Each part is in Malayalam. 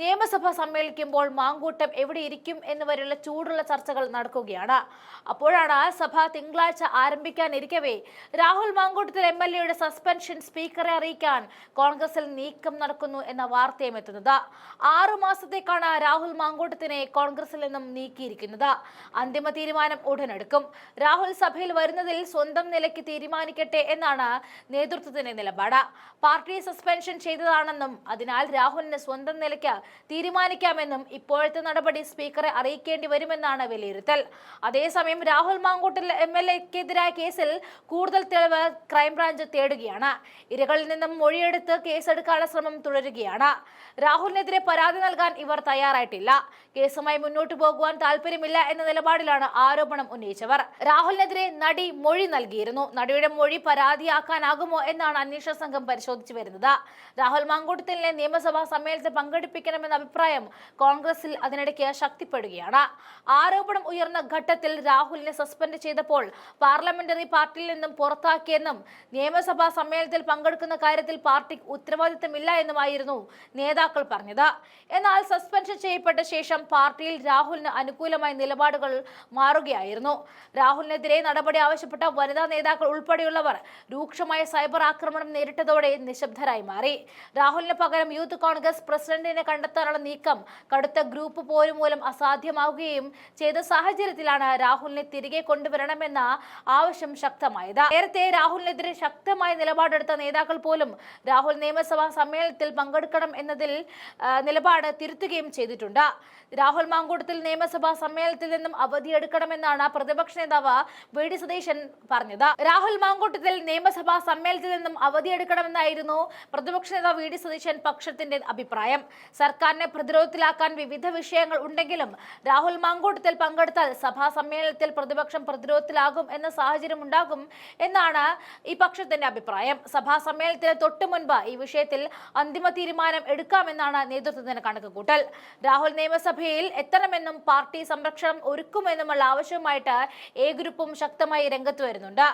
നിയമസഭ സമ്മേളിക്കുമ്പോൾ മാങ്കൂട്ടം എവിടെ ഇരിക്കും എന്നിവരെയുള്ള ചൂടുള്ള ചർച്ചകൾ നടക്കുകയാണ്. അപ്പോഴാണ് സഭ തിങ്കളാഴ്ച ആരംഭിക്കാനിരിക്കവേ. രാഹുൽ മാങ്കൂട്ടത്തിൽ എം എൽ എയുടെ സസ്പെൻഷൻ സ്പീക്കറെ അറിയിക്കാൻ കോൺഗ്രസിൽ നീക്കം നടക്കുന്നു എന്ന വാർത്തയും എത്തുന്നത്. ആറു മാസത്തേക്കാണ് രാഹുൽ മാങ്കൂട്ടത്തിനെ കോൺഗ്രസിൽ നിന്നും നീക്കിയിരിക്കുന്നത്. അന്തിമ തീരുമാനം ഉടനെടുക്കും. രാഹുൽ സഭയിൽ വരുന്നതിൽ സ്വന്തം നിലയ്ക്ക് തീരുമാനിക്കട്ടെ എന്നാണ് നേതൃത്വത്തിന്റെ നിലപാട്. പാർട്ടി സസ്പെൻഷൻ ചെയ്തതാണെന്നും അതിനാൽ രാഹുലിന് സ്വന്തം നിലയ്ക്ക് തീരുമാനിക്കാമെന്നും ഇപ്പോഴത്തെ നടപടി സ്പീക്കറെ അറിയിക്കേണ്ടി വരുമെന്നാണ് വിലയിരുത്തൽ. അതേസമയം രാഹുൽ മാങ്കൂട്ടിൽ എം എൽ എക്കെതിരായ കേസിൽ കൂടുതൽ തെളിവ് ക്രൈംബ്രാഞ്ച് തേടുകയാണ്. ഇരകളിൽ നിന്നും മൊഴിയെടുത്ത് കേസെടുക്കാനുള്ള ശ്രമം തുടരുകയാണ്. രാഹുലിനെതിരെ പരാതി നൽകാൻ ഇവർ തയ്യാറായിട്ടില്ല. കേസുമായി മുന്നോട്ടു പോകുവാൻ താല്പര്യമില്ല എന്ന നിലപാടിലാണ് ആരോപണം ഉന്നയിച്ചവർ. രാഹുലിനെതിരെ നടി മൊഴി നൽകിയിരുന്നു. നടിയുടെ മൊഴി പരാതിയാക്കാനാകുമോ എന്നാണ് അന്വേഷണ സംഘം പരിശോധിച്ചു വരുന്നത്. രാഹുൽ മാങ്കൂട്ടത്തിലെ നിയമസഭാ സമ്മേളനത്തിൽ പങ്കെടുപ്പിക്കണമെന്ന അഭിപ്രായം കോൺഗ്രസിൽ അതിനിടയ്ക്ക് ശക്തിപ്പെടുകയാണ്. ആരോപണം ഉയർന്ന ഘട്ടത്തിൽ രാഹുലിനെ സസ്പെൻഡ് ചെയ്തപ്പോൾ പാർലമെന്ററി പാർട്ടിയിൽ നിന്നും പുറത്താക്കിയെന്നും നിയമസഭാ സമ്മേളനത്തിൽ പങ്കെടുക്കുന്ന കാര്യത്തിൽ പാർട്ടിക്ക് ഉത്തരവാദിത്തമില്ല എന്നുമായിരുന്നു നേതാക്കൾ പറഞ്ഞത്. എന്നാൽ സസ്പെൻഷൻ ചെയ്യപ്പെട്ട ശേഷം പാർട്ടിയിൽ രാഹുലിന് അനുകൂലമായ നിലപാടുകൾ മാറുകയായിരുന്നു. രാഹുലിനെതിരെ നടപടി ആവശ്യപ്പെട്ട വനിതാ നേതാക്കൾ ഉൾപ്പെടെയുള്ളവർ രൂക്ഷമായ സൈബർ ആക്രമണം നേരിട്ടതോടെ നിശബ്ദരായി മാറി. രാഹുലിന് പകരം യൂത്ത് കോൺഗ്രസ് പ്രസിഡന്റിനെ കണ്ടെത്താനുള്ള നീക്കം കടുത്ത ഗ്രൂപ്പ് പോര് മൂലം അസാധ്യമാവുകയും ചെയ്ത സാഹചര്യത്തിലാണ് രാഹുലിനെ തിരികെ കൊണ്ടുവരണമെന്ന ആവശ്യം ശക്തമായത്. നേരത്തെ രാഹുലിനെതിരെ ശക്തമായ നിലപാടെടുത്ത നേതാക്കൾ പോലും രാഹുൽ നിയമസഭാ സമ്മേളനത്തിൽ പങ്കെടുക്കണം എന്നതിൽ നിലപാട് തിരുത്തുകയും ചെയ്തിട്ടുണ്ട്. രാഹുൽ മാങ്കൂട്ടത്തിൽ നിയമസഭാ സമ്മേളനത്തിൽ നിന്നും അവധിയെടുക്കണമെന്നാണ് പ്രതിപക്ഷ നേതാവ് വി. ഡി. സതീശൻ പറഞ്ഞത്. രാഹുൽ മാങ്കൂട്ടത്തിൽ നിയമസഭാ സമ്മേളനത്തിൽ നിന്നും അവധിയെടുക്കണമെന്നായിരുന്നു പ്രതിപക്ഷ നേതാവ് വി. ഡി. സതീശൻ പക്ഷത്തിന്റെ അഭിപ്രായം. സർക്കാരിനെ പ്രതിരോധത്തിലാക്കാൻ വിവിധ വിഷയങ്ങൾ ഉണ്ടെങ്കിലും രാഹുൽ മാങ്കൂട്ടത്തിൽ പങ്കെടുത്താൽ സഭാ സമ്മേളനത്തിൽ പ്രതിപക്ഷം പ്രതിരോധത്തിലാകും എന്ന സാഹചര്യം ഉണ്ടാകും എന്നാണ് ഈ പക്ഷത്തിന്റെ അഭിപ്രായം. സഭാ സമ്മേളനത്തിന് തൊട്ടു മുൻപ് ഈ വിഷയത്തിൽ അന്തിമ തീരുമാനം എടുക്കാമെന്നാണ് നേതൃത്വത്തിന്റെ കണക്കുകൂട്ടൽ. രാഹുൽ നിയമസഭയിൽ എത്തണമെന്നും പാർട്ടി സംരക്ഷണം ഒരുക്കുമെന്നുമുള്ള ആവശ്യവുമായിട്ട് എ ഗ്രൂപ്പും ശക്തമായി രംഗത്ത് വരുന്നുണ്ട്.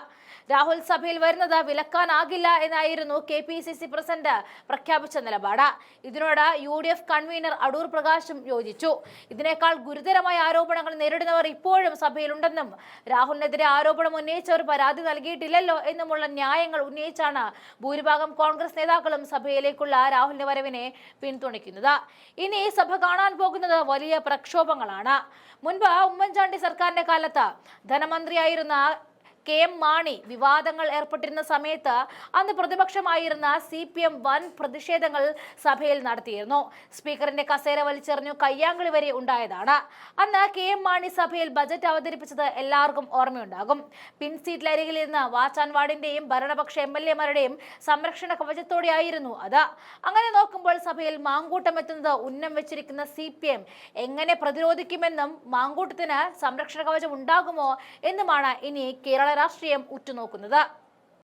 രാഹുൽ സഭയിൽ വരുന്നത് വിലക്കാനാകില്ല എന്നായിരുന്നു K P C C president പ്രഖ്യാപിച്ച നിലപാട്. ഇതിനോട് U D F convener Adoor പ്രകാശും യോജിച്ചു. ഇതിനേക്കാൾ ഗുരുതരമായ ആരോപണങ്ങൾ നേരിടുന്നവർ ഇപ്പോഴും സഭയിലുണ്ടെന്നും രാഹുലിനെതിരെ ആരോപണം ഉന്നയിച്ചവർ പരാതി നൽകിയിട്ടില്ലല്ലോ എന്നുമുള്ള ന്യായങ്ങൾ ഉന്നയിച്ചാണ് ഭൂരിഭാഗം കോൺഗ്രസ് നേതാക്കളും സഭയിലേക്കുള്ള രാഹുലിന്റെ വരവിനെ പിന്തുണയ്ക്കുന്നത്. ഇനി ഈ സഭ കാണാൻ പോകുന്നത് വലിയ പ്രക്ഷോഭങ്ങളാണ്. മുൻപ് ഉമ്മൻചാണ്ടി സർക്കാരിന്റെ കാലത്ത് ധനമന്ത്രിയായിരുന്ന കെ എം മാണി വിവാദങ്ങൾ ഏർപ്പെട്ടിരുന്ന സമയത്ത് അന്ന് പ്രതിപക്ഷമായിരുന്ന സി പി എം വൻ പ്രതിഷേധങ്ങൾ സഭയിൽ നടത്തിയിരുന്നു. സ്പീക്കറിന്റെ കസേര വലിച്ചെറിഞ്ഞു കയ്യാങ്കളി വരെ ഉണ്ടായതാണ്. അന്ന് കെ എം മാണി സഭയിൽ ബജറ്റ് അവതരിപ്പിച്ചത് എല്ലാവർക്കും ഓർമ്മയുണ്ടാകും. പിൻ സീറ്റിലരികിൽ ഇരുന്ന് വാച്ചാൻ വാർഡിന്റെയും ഭരണപക്ഷ എം എൽ എമാരുടെയും സംരക്ഷണ കവചത്തോടെയായിരുന്നു അത്. അങ്ങനെ നോക്കുമ്പോൾ സഭയിൽ മാങ്കൂട്ടം എത്തുന്നത് ഉന്നം വെച്ചിരിക്കുന്ന സി പി എം എങ്ങനെ പ്രതിരോധിക്കുമെന്നും മാങ്കൂട്ടത്തിന് സംരക്ഷണ കവചം ഉണ്ടാകുമോ എന്നുമാണ് ഇനി കേരള രാഷ്ട്രീയം ഉറ്റുനോക്കുന്നത്.